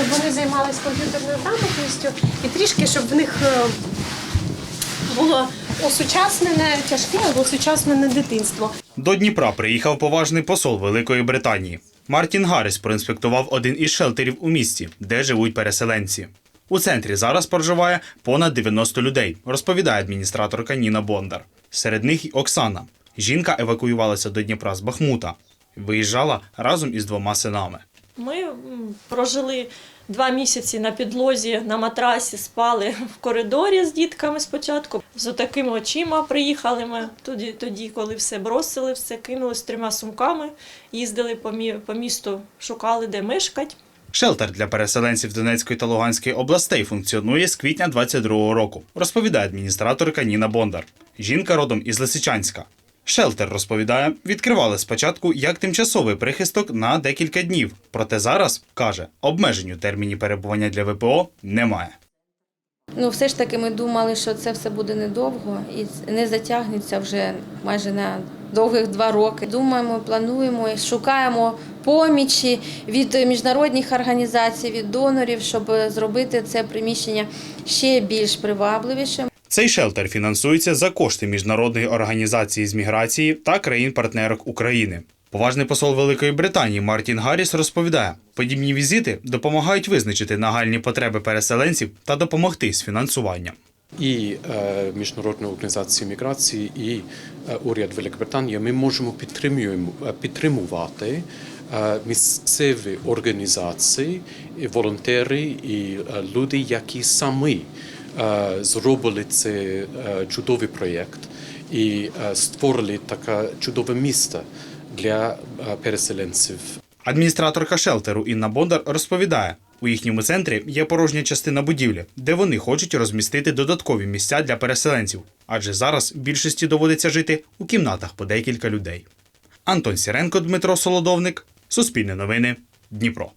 щоб вони займалися комп'ютерною грамотністю і трішки, щоб в них е, було осучаснене тяжке або осучаснене дитинство. До Дніпра приїхав поважний посол Великої Британії. Мартін Гарріс проінспектував один із шелтерів у місті, де живуть переселенці. У центрі зараз проживає понад 90 людей, розповідає адміністраторка Ніна Бондар. Серед них й Оксана. Жінка евакуювалася до Дніпра з Бахмута. Виїжджала разом із двома синами. Ми прожили два місяці на підлозі, на матрасі, спали в коридорі з дітками спочатку. З такими очима приїхали ми тоді, тоді, коли все бросили, все кинули з трьома сумками, їздили по місту, шукали, де мешкати. Шелтер для переселенців Донецької та Луганської областей функціонує з квітня 22-го року, розповідає адміністраторка Ніна Бондар. Жінка родом із Лисичанська. Шелтер розповідає, відкривали спочатку як тимчасовий прихисток на декілька днів. Проте зараз каже, обмежень у терміні перебування для ВПО немає. Ну, все ж таки ми думали, що це все буде недовго і не затягнеться вже майже на довгих два роки. Думаємо, плануємо, і шукаємо помічі від міжнародних організацій, від донорів, щоб зробити це приміщення ще більш привабливішим. Цей шелтер фінансується за кошти міжнародної організації з міграції та країн-партнерок України. Поважний посол Великої Британії Мартін Гарріс розповідає, подібні візити допомагають визначити нагальні потреби переселенців та допомогти з фінансуванням. і е, Міжнародна організація міграції, і е, уряд Великобританії, ми можемо е, підтримувати е, місцеві організації, волонтери і е, люди, які самі зробили цей е, чудовий проєкт і е, створили таке чудове місце для е, переселенців. Адміністраторка шелтеру Інна Бондар розповідає, у їхньому центрі є порожня частина будівлі, де вони хочуть розмістити додаткові місця для переселенців, адже зараз більшості доводиться жити у кімнатах по декілька людей. Антон Сіренко, Дмитро Солодовник, Суспільне новини, Дніпро.